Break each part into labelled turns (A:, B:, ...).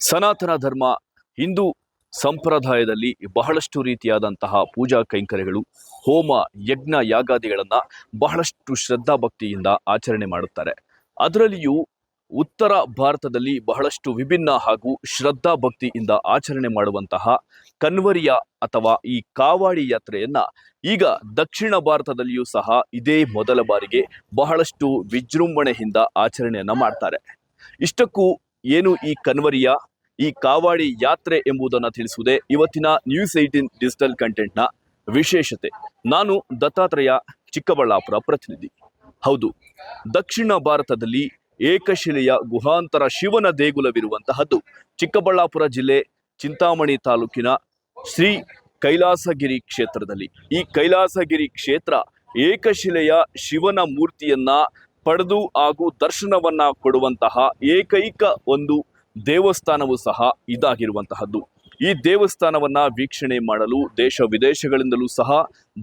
A: ಸನಾತನ ಧರ್ಮ ಹಿಂದೂ ಸಂಪ್ರದಾಯದಲ್ಲಿ ಬಹಳಷ್ಟು ರೀತಿಯಾದಂತಹ ಪೂಜಾ ಕೈಂಕರ್ಯಗಳು, ಹೋಮ, ಯಜ್ಞ, ಯಾಗಾದಿಗಳನ್ನ ಬಹಳಷ್ಟು ಶ್ರದ್ಧಾ ಭಕ್ತಿಯಿಂದ ಆಚರಣೆ ಮಾಡುತ್ತಾರೆ. ಅದರಲ್ಲಿಯೂ ಉತ್ತರ ಭಾರತದಲ್ಲಿ ಬಹಳಷ್ಟು ವಿಭಿನ್ನ ಹಾಗೂ ಶ್ರದ್ಧಾ ಭಕ್ತಿಯಿಂದ ಆಚರಣೆ ಮಾಡುವಂತಹ ಕನ್ವರಿಯ ಅಥವಾ ಈ ಕಾವಾಡಿ ಯಾತ್ರೆಯನ್ನ ಈಗ ದಕ್ಷಿಣ ಭಾರತದಲ್ಲಿಯೂ ಸಹ ಇದೇ ಮೊದಲ ಬಾರಿಗೆ ಬಹಳಷ್ಟು ವಿಜೃಂಭಣೆಯಿಂದ ಆಚರಣೆಯನ್ನ ಮಾಡ್ತಾರೆ. ಇಷ್ಟಕ್ಕೂ ಏನು ಈ ಕನ್ವರಿಯ ಈ ಕಾವಾಡಿ ಯಾತ್ರೆ ಎಂಬುದನ್ನು ತಿಳಿಸುವುದೇ ಇವತ್ತಿನ ನ್ಯೂಸ್ ಏಯ್ಟೀನ್ ಡಿಜಿಟಲ್ ಕಂಟೆಂಟ್ನ ವಿಶೇಷತೆ. ನಾನು ದತ್ತಾತ್ರೇಯ ಚಿಕ್ಕಬಳ್ಳಾಪುರ ಪ್ರತಿನಿಧಿ. ಹೌದು, ದಕ್ಷಿಣ ಭಾರತದಲ್ಲಿ ಏಕಶಿಲೆಯ ಗುಹಾಂತರ ಶಿವನ ದೇಗುಲವಿರುವಂತಹದ್ದು ಚಿಕ್ಕಬಳ್ಳಾಪುರ ಜಿಲ್ಲೆ ಚಿಂತಾಮಣಿ ತಾಲೂಕಿನ ಶ್ರೀ ಕೈಲಾಸಗಿರಿ ಕ್ಷೇತ್ರದಲ್ಲಿ. ಈ ಕೈಲಾಸಗಿರಿ ಕ್ಷೇತ್ರ ಏಕಶಿಲೆಯ ಶಿವನ ಮೂರ್ತಿಯನ್ನ ಪಡೆದು ಹಾಗೂ ದರ್ಶನವನ್ನ ಕೊಡುವಂತಹ ಏಕೈಕ ಒಂದು ದೇವಸ್ಥಾನವೂ ಸಹ ಇದಾಗಿರುವಂತಹದ್ದು. ಈ ದೇವಸ್ಥಾನವನ್ನ ವೀಕ್ಷಣೆ ಮಾಡಲು ದೇಶ ವಿದೇಶಗಳಿಂದಲೂ ಸಹ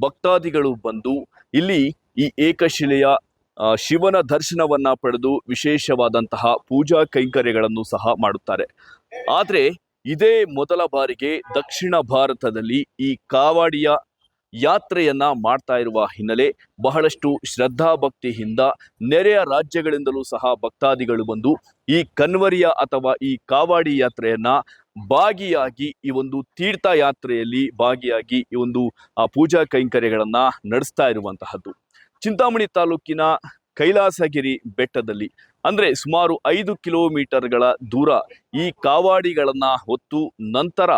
A: ಭಕ್ತಾದಿಗಳು ಬಂದು ಇಲ್ಲಿ ಈ ಏಕಶಿಲೆಯ ಶಿವನ ದರ್ಶನವನ್ನ ಪಡೆದು ವಿಶೇಷವಾದಂತಹ ಪೂಜಾ ಕೈಂಕರ್ಯಗಳನ್ನು ಸಹ ಮಾಡುತ್ತಾರೆ. ಆದರೆ ಇದೇ ಮೊದಲ ಬಾರಿಗೆ ದಕ್ಷಿಣ ಭಾರತದಲ್ಲಿ ಈ ಕಾವಾಡಿಯ ಯಾತ್ರೆಯನ್ನ ಮಾಡ್ತಾ ಇರುವ ಹಿನ್ನೆಲೆ ಬಹಳಷ್ಟು ಶ್ರದ್ಧಾ ಭಕ್ತಿಯಿಂದ ನೆರೆಯ ರಾಜ್ಯಗಳಿಂದಲೂ ಸಹ ಭಕ್ತಾದಿಗಳು ಬಂದು ಈ ಕನ್ವರಿಯ ಅಥವಾ ಈ ಕಾವಾಡಿ ಯಾತ್ರೆಯನ್ನ ಭಾಗಿಯಾಗಿ ಈ ಒಂದು ತೀರ್ಥ ಯಾತ್ರೆಯಲ್ಲಿ ಭಾಗಿಯಾಗಿ ಈ ಒಂದು, ಆ, ಪೂಜಾ ಕೈಂಕರ್ಯಗಳನ್ನ ನಡೆಸ್ತಾ ಇರುವಂತಹದ್ದು. ಚಿಂತಾಮಣಿ ತಾಲೂಕಿನ ಕೈಲಾಸಗಿರಿ ಬೆಟ್ಟದಲ್ಲಿ, ಅಂದ್ರೆ ಸುಮಾರು ಐದು ಕಿಲೋಮೀಟರ್ಗಳ ದೂರ ಈ ಕಾವಾಡಿಗಳನ್ನ ಹೊತ್ತು ನಂತರ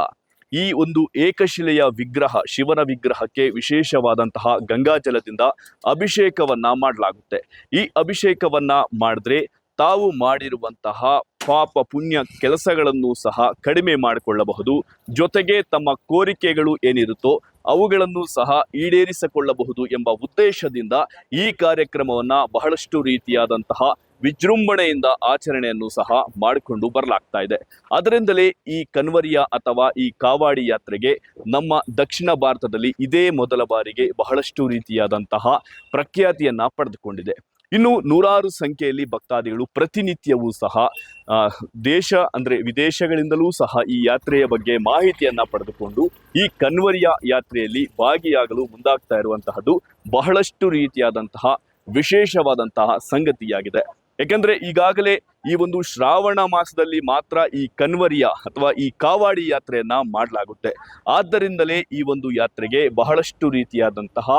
A: ಈ ಒಂದು ಏಕಶಿಲೆಯ ವಿಗ್ರಹ, ಶಿವನ ವಿಗ್ರಹಕ್ಕೆ ವಿಶೇಷವಾದಂತಹ ಗಂಗಾಜಲದಿಂದ ಅಭಿಷೇಕವನ್ನ ಮಾಡಲಾಗುತ್ತೆ. ಈ ಅಭಿಷೇಕವನ್ನ ಮಾಡಿದ್ರೆ ತಾವು ಮಾಡಿರುವಂತಹ ಪಾಪ ಪುಣ್ಯ ಕೆಲಸಗಳನ್ನು ಸಹ ಕಡಿಮೆ ಮಾಡಿಕೊಳ್ಳಬಹುದು. ಜೊತೆಗೆ ತಮ್ಮ ಕೋರಿಕೆಗಳು ಏನಿರುತ್ತೋ ಅವುಗಳನ್ನು ಸಹ ಈಡೇರಿಸಿಕೊಳ್ಳಬಹುದು ಎಂಬ ಉದ್ದೇಶದಿಂದ ಈ ಕಾರ್ಯಕ್ರಮವನ್ನು ಬಹಳಷ್ಟು ರೀತಿಯಾದಂತಹ ವಿಜೃಂಭಣೆಯಿಂದ ಆಚರಣೆಯನ್ನು ಸಹ ಮಾಡಿಕೊಂಡು ಬರಲಾಗ್ತಾ ಇದೆ. ಅದರಿಂದಲೇ ಈ ಕನ್ವರಿಯ ಅಥವಾ ಈ ಕಾವಾಡಿ ಯಾತ್ರೆಗೆ ನಮ್ಮ ದಕ್ಷಿಣ ಭಾರತದಲ್ಲಿ ಇದೇ ಮೊದಲ ಬಾರಿಗೆ ಬಹಳಷ್ಟು ರೀತಿಯಾದಂತಹ ಪ್ರಖ್ಯಾತಿಯನ್ನ ಪಡೆದುಕೊಂಡಿದೆ. ಇನ್ನು ನೂರಾರು ಸಂಖ್ಯೆಯಲ್ಲಿ ಭಕ್ತಾದಿಗಳು ಪ್ರತಿನಿತ್ಯವೂ ಸಹ ದೇಶ ಅಂದ್ರೆ ವಿದೇಶಗಳಿಂದಲೂ ಸಹ ಈ ಯಾತ್ರೆಯ ಬಗ್ಗೆ ಮಾಹಿತಿಯನ್ನು ಪಡೆದುಕೊಂಡು ಈ ಕನ್ವರಿಯ ಯಾತ್ರೆಯಲ್ಲಿ ಭಾಗಿಯಾಗಲು ಮುಂದಾಗ್ತಾ ಇರುವಂತಹದ್ದು ಬಹಳಷ್ಟು ರೀತಿಯಾದಂತಹ ವಿಶೇಷವಾದಂತಹ ಸಂಗತಿಯಾಗಿದೆ. ಯಾಕಂದ್ರೆ ಈಗಾಗಲೇ ಈ ಒಂದು ಶ್ರಾವಣ ಮಾಸದಲ್ಲಿ ಮಾತ್ರ ಈ ಕನ್ವರಿಯ ಅಥವಾ ಈ ಕಾವಾಡಿ ಯಾತ್ರೆಯನ್ನ ಮಾಡಲಾಗುತ್ತೆ. ಆದ್ದರಿಂದಲೇ ಈ ಒಂದು ಯಾತ್ರೆಗೆ ಬಹಳಷ್ಟು ರೀತಿಯಾದಂತಹ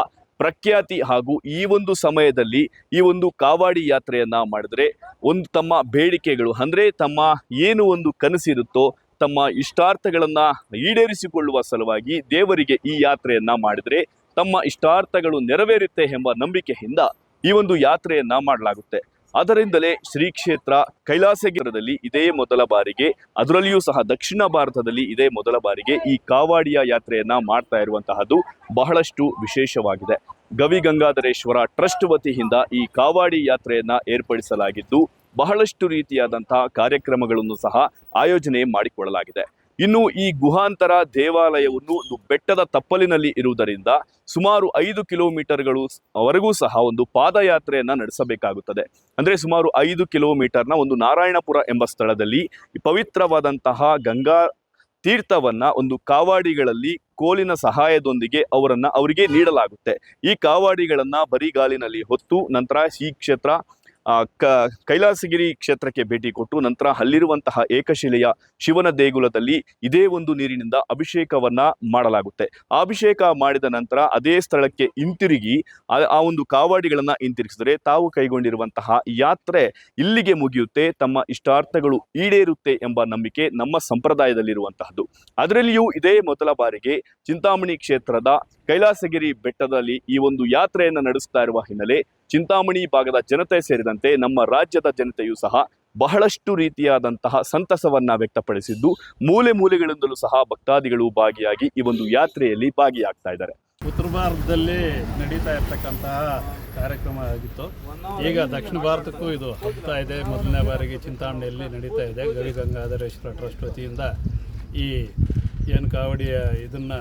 A: ಪ್ರಖ್ಯಾತಿ ಹಾಗೂ ಈ ಒಂದು ಸಮಯದಲ್ಲಿ ಈ ಒಂದು ಕಾವಾಡಿ ಯಾತ್ರೆಯನ್ನ ಮಾಡಿದ್ರೆ ಒಂದು ತಮ್ಮ ಬೇಡಿಕೆಗಳು ಅಂದ್ರೆ ತಮ್ಮ ಏನು ಒಂದು ಕನಸಿರುತ್ತೋ ತಮ್ಮ ಇಷ್ಟಾರ್ಥಗಳನ್ನ ಈಡೇರಿಸಿಕೊಳ್ಳುವ ಸಲುವಾಗಿ ದೇವರಿಗೆ ಈ ಯಾತ್ರೆಯನ್ನ ಮಾಡಿದ್ರೆ ತಮ್ಮ ಇಷ್ಟಾರ್ಥಗಳು ನೆರವೇರುತ್ತೆ ಎಂಬ ನಂಬಿಕೆಯಿಂದ ಈ ಒಂದು ಯಾತ್ರೆಯನ್ನ ಮಾಡಲಾಗುತ್ತೆ. ಅದರಿಂದಲೇ ಶ್ರೀ ಕ್ಷೇತ್ರ ಕೈಲಾಸಗಿರದಲ್ಲಿ ಇದೇ ಮೊದಲ ಬಾರಿಗೆ, ಅದರಲ್ಲಿಯೂ ಸಹ ದಕ್ಷಿಣ ಭಾರತದಲ್ಲಿ ಇದೇ ಮೊದಲ ಬಾರಿಗೆ ಈ ಕಾವಾಡಿಯ ಯಾತ್ರೆಯನ್ನ ಮಾಡ್ತಾ ಇರುವಂತಹದ್ದು ಬಹಳಷ್ಟು ವಿಶೇಷವಾಗಿದೆ. ಗವಿ ಗಂಗಾಧರೇಶ್ವರ ಟ್ರಸ್ಟ್ ವತಿಯಿಂದ ಈ ಕಾವಾಡಿ ಯಾತ್ರೆಯನ್ನ ಏರ್ಪಡಿಸಲಾಗಿದ್ದು, ಬಹಳಷ್ಟು ರೀತಿಯಾದಂತಹ ಕಾರ್ಯಕ್ರಮಗಳನ್ನು ಸಹ ಆಯೋಜನೆ ಮಾಡಿಕೊಳ್ಳಲಾಗಿದೆ. ಇನ್ನು ಈ ಗುಹಾಂತರ ದೇವಾಲಯವನ್ನು ಒಂದು ಬೆಟ್ಟದ ತಪ್ಪಲಿನಲ್ಲಿ ಇರುವುದರಿಂದ ಸುಮಾರು ಐದು ಕಿಲೋಮೀಟರ್ಗಳು ವರೆಗೂ ಸಹ ಒಂದು ಪಾದಯಾತ್ರೆಯನ್ನು ನಡೆಸಬೇಕಾಗುತ್ತದೆ. ಅಂದರೆ ಸುಮಾರು ಐದು ಕಿಲೋಮೀಟರ್ನ ಒಂದು ನಾರಾಯಣಪುರ ಎಂಬ ಸ್ಥಳದಲ್ಲಿ ಪವಿತ್ರವಾದಂತಹ ಗಂಗಾ ತೀರ್ಥವನ್ನ ಒಂದು ಕಾವಾಡಿಗಳಲ್ಲಿ ಕೋಲಿನ ಸಹಾಯದೊಂದಿಗೆ ಅವರನ್ನ ಅವರಿಗೆ ನೀಡಲಾಗುತ್ತೆ. ಈ ಕಾವಾಡಿಗಳನ್ನ ಬರಿಗಾಲಿನಲ್ಲಿ ಹೊತ್ತು ನಂತರ ಈ ಕ್ಷೇತ್ರ ಕ, ಕೈಲಾಸಗಿರಿ ಕ್ಷೇತ್ರಕ್ಕೆ ಭೇಟಿ ಕೊಟ್ಟು ನಂತರ ಅಲ್ಲಿರುವಂತಹ ಏಕಶಿಲೆಯ ಶಿವನ ದೇಗುಲದಲ್ಲಿ ಇದೇ ಒಂದು ನೀರಿನಿಂದ ಅಭಿಷೇಕವನ್ನ ಮಾಡಲಾಗುತ್ತೆ. ಅಭಿಷೇಕ ಮಾಡಿದ ನಂತರ ಅದೇ ಸ್ಥಳಕ್ಕೆ ಹಿಂತಿರುಗಿ ಆ ಒಂದು ಕಾವಾಡಿಗಳನ್ನ ಹಿಂತಿರುಗಿಸಿದರೆ ತಾವು ಕೈಗೊಂಡಿರುವಂತಹ ಯಾತ್ರೆ ಇಲ್ಲಿಗೆ ಮುಗಿಯುತ್ತೆ, ತಮ್ಮ ಇಷ್ಟಾರ್ಥಗಳು ಈಡೇರುತ್ತೆ ಎಂಬ ನಂಬಿಕೆ ನಮ್ಮ ಸಂಪ್ರದಾಯದಲ್ಲಿರುವಂತಹದ್ದು. ಅದರಲ್ಲಿಯೂ ಇದೇ ಮೊದಲ ಬಾರಿಗೆ ಚಿಂತಾಮಣಿ ಕ್ಷೇತ್ರದ ಕೈಲಾಸಗಿರಿ ಬೆಟ್ಟದಲ್ಲಿ ಈ ಒಂದು ಯಾತ್ರೆಯನ್ನು ನಡೆಸ್ತಾ ಇರುವ ಹಿನ್ನೆಲೆ ಚಿಂತಾಮಣಿ ಭಾಗದ ಜನತೆ ಸೇರಿದಂತೆ ನಮ್ಮ ರಾಜ್ಯದ ಜನತೆಯೂ ಸಹ ಬಹಳಷ್ಟು ರೀತಿಯಾದಂತಹ ಸಂತಸವನ್ನ ವ್ಯಕ್ತಪಡಿಸಿದ್ದು, ಮೂಲೆ ಮೂಲೆಗಳಿಂದಲೂ ಸಹ ಭಕ್ತಾದಿಗಳು ಭಾಗಿಯಾಗಿ ಈ ಒಂದು ಯಾತ್ರೆಯಲ್ಲಿ ಭಾಗಿಯಾಗ್ತಾ ಇದ್ದಾರೆ.
B: ಉತ್ತರ ಭಾರತದಲ್ಲಿ ನಡೀತಾ ಇರ್ತಕ್ಕಂತಹ ಕಾರ್ಯಕ್ರಮ ಆಗಿತ್ತು. ಈಗ ದಕ್ಷಿಣ ಭಾರತಕ್ಕೂ ಇದು ಹೋಗ್ತಾ ಇದೆ. ಮೊದಲನೇ ಬಾರಿಗೆ ಚಿಂತಾಮಣಿಯಲ್ಲಿ ನಡೀತಾ ಇದೆ. ಗವಿಗಂಗಾಧರೇಶ್ವರ ಟ್ರಸ್ಟ್ ವತಿಯಿಂದ ಈ ಏನು ಕಾವಡಿಯ ಇದನ್ನು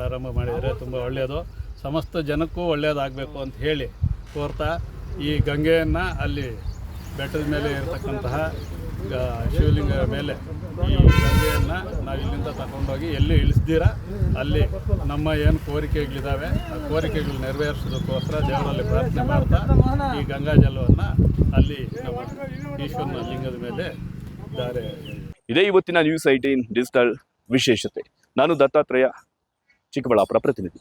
B: ಪ್ರಾರಂಭ ಮಾಡಿದರೆ ತುಂಬ ಒಳ್ಳೆಯದು. ಸಮಸ್ತ ಜನಕ್ಕೂ ಒಳ್ಳೆಯದಾಗಬೇಕು ಅಂತ ಹೇಳಿ ಕೋರ್ತಾ ಈ ಗಂಗೆಯನ್ನು ಅಲ್ಲಿ ಬೆಟ್ಟದ ಮೇಲೆ ಇರತಕ್ಕಂತಹ ಶಿವಲಿಂಗ ಮೇಲೆ ಈ ಗಂಗೆಯನ್ನು ನಾವು ಇಲ್ಲಿಂದ ತಗೊಂಡೋಗಿ ಎಲ್ಲಿ ಇಳಿಸ್ದಿರ, ಅಲ್ಲಿ ನಮ್ಮ ಏನು ಕೋರಿಕೆಗಳಿದ್ದಾವೆ ಆ ಕೋರಿಕೆಗಳು ನೆರವೇರಿಸೋದಕ್ಕೋಸ್ಕರ ದೇವರಲ್ಲಿ ಪ್ರಾರ್ಥನೆ ಮಾಡ್ತಾ ಈ ಗಂಗಾ ಜಲವನ್ನು ಅಲ್ಲಿ ನಮ್ಮ ಈಶ್ವರನ ಲಿಂಗದ ಮೇಲೆ ಇದ್ದಾರೆ
A: ಇದೇ ಇವತ್ತಿನ ನ್ಯೂಸ್ ಐಟೀನ್ ಡಿಜಿಟಲ್ ವಿಶೇಷತೆ. ನಾನು ದತ್ತಾತ್ರೇಯ. ಚಿಕ್ಕಬಳ್ಳಾಪುರ ಪ್ರತಿನಿಧಿ.